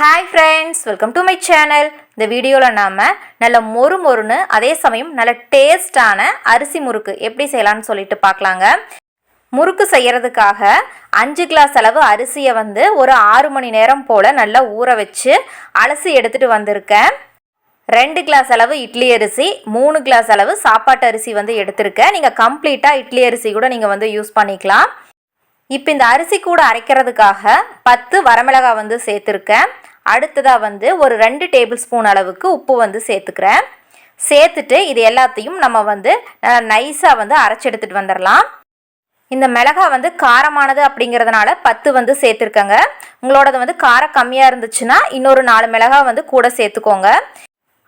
Hi friends welcome to my channel இந்த வீடியோவில் நாம் நல்ல மொறு மொறுன்னு அதே சமயம் நல்ல டேஸ்டான அரிசி முறுக்கு எப்படி செய்யலாம்னு சொல்லிட்டு பார்க்கலாங்க. முறுக்கு செய்யறதுக்காக அஞ்சு கிளாஸ் அளவு அரிசியை வந்து ஒரு ஆறு மணி நேரம் போல் நல்லா ஊற வச்சு அலசி எடுத்துகிட்டு வந்திருக்கேன். ரெண்டு கிளாஸ் அளவு இட்லி அரிசி மூணு கிளாஸ் அளவு சாப்பாட்டு அரிசி வந்து எடுத்திருக்கேன். நீங்கள் கம்ப்ளீட்டாக இட்லி அரிசி கூட நீங்கள் வந்து யூஸ் பண்ணிக்கலாம். இப்போ இந்த அரிசி கூட அரைக்கிறதுக்காக பத்து வரமிளகாய் வந்து சேர்த்துருக்கேன். அடுத்ததாக வந்து ஒரு ரெண்டு டேபிள் ஸ்பூன் அளவுக்கு உப்பு வந்து சேர்த்துக்கிறேன். சேர்த்துட்டு இது எல்லாத்தையும் நம்ம வந்து நைஸாக வந்து அரைச்சி எடுத்துகிட்டு வந்துடலாம் இந்த மிளகா வந்து காரமானது அப்படிங்கிறதுனால பத்து வந்து சேர்த்துருக்கங்க. உங்களோடது வந்து காரம் கம்மியாக இருந்துச்சுன்னா இன்னொரு நாலு மிளகா வந்து கூட சேர்த்துக்கோங்க.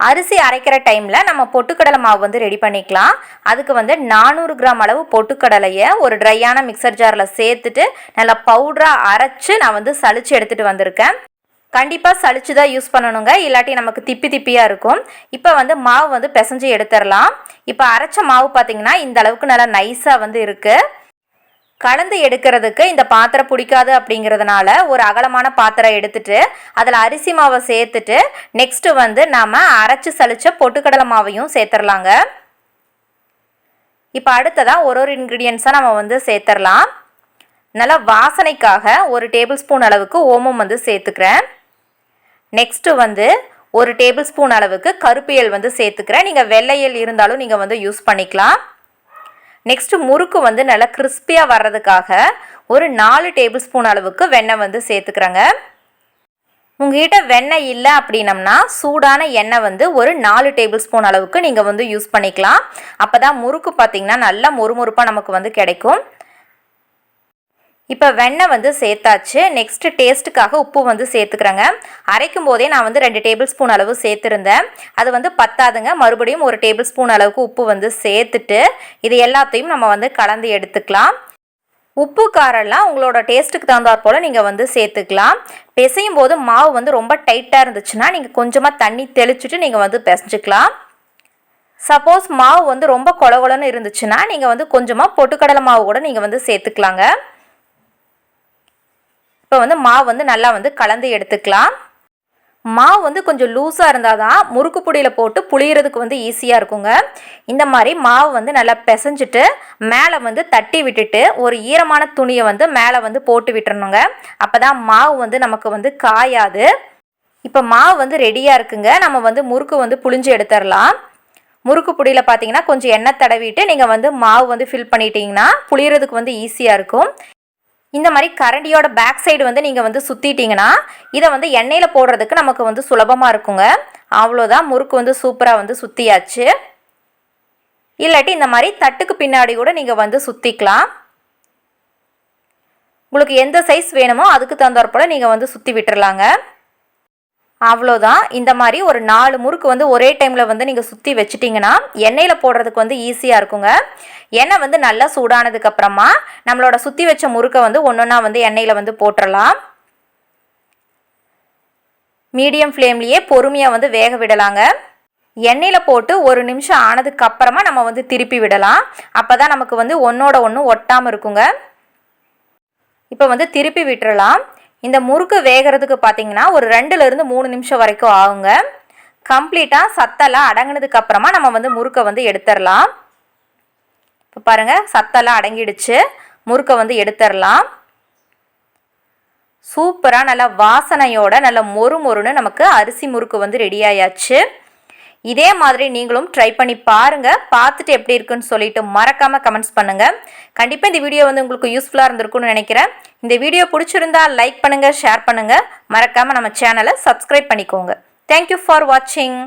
அரிசி அரைக்கிற டைமில் நம்ம பொட்டுக்கடலை மாவு வந்து ரெடி பண்ணிக்கலாம். அதுக்கு வந்து நானூறு கிராம் அளவு பொட்டுக்கடலையை ஒரு ட்ரையான மிக்சர் ஜாரில் சேர்த்துட்டு நல்லா பவுடராக அரைச்சி நான் வந்து சளிச்சு எடுத்துகிட்டு வந்திருக்கேன். கண்டிப்பாக சளிச்சு தான் யூஸ் பண்ணணுங்க. இல்லாட்டி நமக்கு திப்பி திப்பியாக இருக்கும். இப்போ வந்து மாவு வந்து பிசைஞ்சு எடுத்துடலாம் இப்போ அரைச்ச மாவு பார்த்திங்கன்னா இந்த அளவுக்கு நல்லா நைஸாக வந்து இருக்குது கலந்து எடுக்கிறதுக்கு இந்த பாத்திரம் பிடிக்காது அப்படிங்கிறதுனால ஒரு அகலமான பாத்திரம் எடுத்துட்டு அதில் அரிசி மாவை சேர்த்துட்டு நெக்ஸ்ட்டு வந்து நாம் அரைச்சி சளிச்ச பொட்டுக்கடலை மாவையும் சேர்த்துடலாங்க இப்போ அடுத்ததாக ஒரு ஒரு இன்க்ரீடியன்ஸாக நம்ம வந்து சேர்த்துடலாம் நல்லா வாசனைக்காக ஒரு டேபிள் ஸ்பூன் அளவுக்கு ஓமம் வந்து சேர்த்துக்கிறேன். நெக்ஸ்ட்டு வந்து ஒரு டேபிள் ஸ்பூன் அளவுக்கு கருப்பியல் வந்து சேர்த்துக்கிறேன். நீங்கள் வெள்ளையல் இருந்தாலும் நீங்கள் வந்து யூஸ் பண்ணிக்கலாம். நெக்ஸ்ட்டு முறுக்கு வந்து நல்லா கிறிஸ்பியாக வர்றதுக்காக ஒரு நாலு டேபிள் ஸ்பூன் அளவுக்கு வெண்ணெய் வந்து சேர்த்துக்கிறேங்க. உங்ககிட்ட வெண்ணெய் இல்லை அப்படின்னம்னா சூடான எண்ணெய் வந்து ஒரு நாலு டேபிள் ஸ்பூன் அளவுக்கு நீங்கள் வந்து யூஸ் பண்ணிக்கலாம். அப்போ தான் முறுக்கு பார்த்திங்கன்னா நல்லா மொறுமொறுப்பாக நமக்கு வந்து கிடைக்கும். இப்போ வெண்ணெய் வந்து சேர்த்தாச்சு. நெக்ஸ்ட்டு டேஸ்ட்டுக்காக உப்பு வந்து சேர்த்துக்கிறேங்க. அரைக்கும் போதே நான் வந்து ரெண்டு டேபிள் ஸ்பூன் அளவு சேர்த்துருந்தேன். அது வந்து பத்தாதுங்க. மறுபடியும் ஒரு டேபிள் ஸ்பூன் அளவுக்கு உப்பு வந்து சேர்த்துட்டு இது எல்லாத்தையும் நம்ம வந்து கலந்து எடுத்துக்கலாம். உப்பு காரெல்லாம் உங்களோட டேஸ்ட்டுக்கு தகுந்தாற் போல் நீங்கள் வந்து சேர்த்துக்கலாம். பிசையும் போது மாவு வந்து ரொம்ப டைட்டாக இருந்துச்சுன்னா நீங்கள் கொஞ்சமாக தண்ணி தெளிச்சுட்டு நீங்கள் வந்து பிசைஞ்சிக்கலாம். சப்போஸ் மாவு வந்து ரொம்ப கொலகொலன்னு இருந்துச்சுன்னா நீங்கள் வந்து கொஞ்சமாக பொட்டுக்கடலை மாவு கூட நீங்கள் வந்து சேர்த்துக்கலாங்க. இப்போ வந்து மாவு வந்து நல்லா வந்து கலந்து எடுத்துக்கலாம். மாவு வந்து கொஞ்சம் லூஸாக இருந்தால் தான் முறுக்கு பொடியில் போட்டு புளியறதுக்கு வந்து ஈஸியாக இருக்குங்க. இந்த மாதிரி மாவு வந்து நல்லா பிசைஞ்சிட்டு மேலே வந்து தட்டி விட்டுட்டு ஒரு ஈரமான துணியை வந்து மேலே வந்து போட்டு விட்டுறணுங்க. அப்போ தான் மாவு வந்து நமக்கு வந்து காயாது. இப்போ மாவு வந்து ரெடியாக இருக்குங்க. நம்ம வந்து முறுக்கு வந்து புளிஞ்சு எடுத்துடலாம் முறுக்கு பொடியில் பார்த்தீங்கன்னா கொஞ்சம் எண்ணெய் தடவிட்டு நீங்கள் வந்து மாவு வந்து ஃபில் பண்ணிட்டீங்கன்னா புளியறதுக்கு வந்து ஈஸியாக இருக்கும். இந்த மாதிரி கரண்டியோட பேக் சைடு வந்து நீங்கள் வந்து சுற்றிட்டிங்கன்னா இதை வந்து எண்ணெயில் போடுறதுக்கு நமக்கு வந்து சுலபமாக இருக்குங்க. அவ்வளோதான் முறுக்கு வந்து சூப்பராக வந்து சுற்றியாச்சு இல்லாட்டி இந்த மாதிரி தட்டுக்கு பின்னாடி கூட நீங்கள் வந்து சுற்றிக்கலாம் உங்களுக்கு எந்த சைஸ் வேணுமோ அதுக்கு தகுந்தாற் நீங்கள் வந்து சுற்றி விட்டுறலாங்க. அவ்வளோதான். இந்த மாதிரி ஒரு நாலு முறுக்கு வந்து ஒரே டைமில் வந்து நீங்கள் சுற்றி வச்சிட்டிங்கன்னா எண்ணெயில் போடுறதுக்கு வந்து ஈஸியாக இருக்குங்க. எண்ணெய் வந்து நல்லா சூடானதுக்கப்புறமா நம்மளோட சுற்றி வச்ச முறுக்கை வந்து ஒன்று ஒன்றா வந்து எண்ணெயில் வந்து போட்டுடலாம் மீடியம் ஃப்ளேம்லேயே பொறுமையாக வந்து வேக விடலாங்க. எண்ணெயில் போட்டு ஒரு நிமிஷம் ஆனதுக்கு அப்புறமா நம்ம வந்து திருப்பி விடலாம். அப்போ தான் நமக்கு வந்து ஒன்றோட ஒன்று ஒட்டாமல் இருக்குங்க. இப்போ வந்து திருப்பி விட்டுறலாம். இந்த முறுக்கு வேகிறதுக்கு பார்த்தீங்கன்னா ஒரு ரெண்டுலேருந்து மூணு நிமிஷம் வரைக்கும் ஆகுங்க. கம்ப்ளீட்டாக சத்தெல்லாம் அடங்கினதுக்கு அப்புறமா நம்ம வந்து முறுக்கை வந்து எடுத்துடலாம் இப்போ பாருங்கள் சத்தெல்லாம் அடங்கிடுச்சு. முறுக்கை வந்து எடுத்துடலாம் சூப்பராக நல்லா வாசனையோட நல்ல மொறு மொறுன்னு நமக்கு அரிசி முறுக்கு வந்து ரெடி ஆயாச்சு. இதே மாதிரி நீங்களும் ட்ரை பண்ணி பாருங்கள் பார்த்துட்டு எப்படி இருக்குன்னு சொல்லிட்டு மறக்காமல் கமெண்ட்ஸ் பண்ணுங்கள் கண்டிப்பாக இந்த வீடியோ வந்து உங்களுக்கு யூஸ்ஃபுல்லாக இருந்திருக்கும்னு நினைக்கிறேன். இந்த வீடியோ பிடிச்சிருந்தா லைக் பண்ணுங்கள் ஷேர் பண்ணுங்கள் மறக்காமல் நம்ம சேனலை சப்ஸ்கிரைப் பண்ணிக்கோங்க. தேங்க்யூ ஃபார் வாட்சிங்